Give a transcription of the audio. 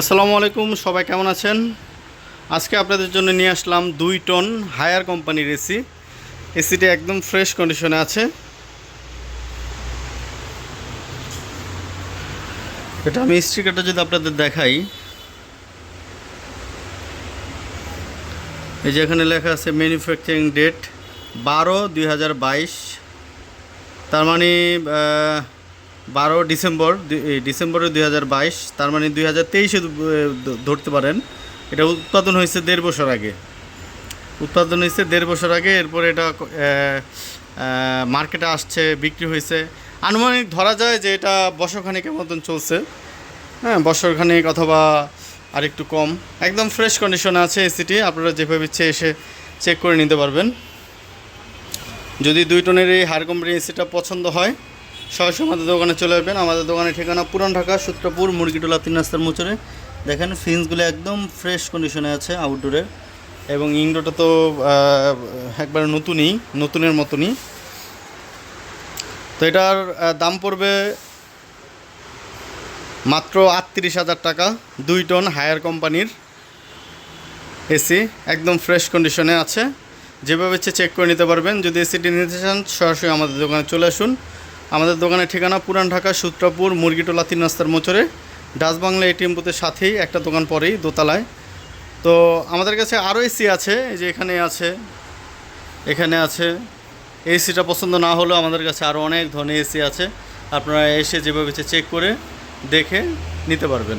আসসালামু আলাইকুম, সবাই কেমন আছেন? আজকে আপনাদের জন্য নিয়ে আসলাম দুই টন হায়ার কোম্পানির এসি। এসিটি একদম ফ্রেশ কন্ডিশনে আছে। এটা আমি স্টিকারটা যদি আপনাদের দেখাই। এই যে এখানে লেখা আছে ম্যানুফ্যাকচারিং ডেট বারো দুই তার মানে বারো ডিসেম্বর ডিসেম্বরে দুই হাজার বাইশ, তার মানে দুই হাজার তেইশে ধরতে পারেন। এটা উৎপাদন হয়েছে দেড় বছর আগে। উৎপাদন হয়েছে দেড় বছর আগে, এরপর এটা মার্কেটে আসছে, বিক্রি হয়েছে। আনুমানিক ধরা যায় যে এটা বছরখানিকের মতন চলছে। হ্যাঁ বছরখানিক অথবা আর একটু কম। একদম ফ্রেশ কন্ডিশনে আছে এসিটি আপনারা যেভাবে ইচ্ছে এসে চেক করে নিতে পারবেন। যদি দুই টনের এই হার কোম্পানি এসিটা পছন্দ হয় সরাসরি আমাদের দোকানে চলে আসবেন। আমাদের দোকানের ঠিকানা পুরান ঢাকা, সূত্রপুর, মুরগিটোলা তিন রাস্তার মুচরে দেখেন ফিন্সগুলো একদম ফ্রেশ কন্ডিশনে আছে আউটডোরের এবং ইনডোরটা তো একবারে নতুনই, নতুনের মতনই। তো এটার দাম পড়বে মাত্র আটত্রিশ হাজার টাকা। দুই টন হায়ার কোম্পানির এসি একদম ফ্রেশ কন্ডিশনে আছে। যেভাবে চেক করে নিতে পারবেন। যদি এসিটি নিতে চান, সরাসরি আমাদের দোকানে চলে আসুন। আমাদের দোকানের ঠিকানা পুরান ঢাকা, সূত্রপুর, মুরগিটোলা, তিন রাস্তার মোচরে। ডাচ বাংলা এটিএম বুথের সাথেই একটা দোকান পরেই দোতলায়। তো আমাদের কাছে আরও এসি আছে, এই যে এখানে আছে এখানে আছে। এসিটা পছন্দ না হলেও আমাদের কাছে আরও অনেক ধরনের এসি আছে। আপনারা এসে যেভাবে চেক করে দেখে নিতে পারবেন।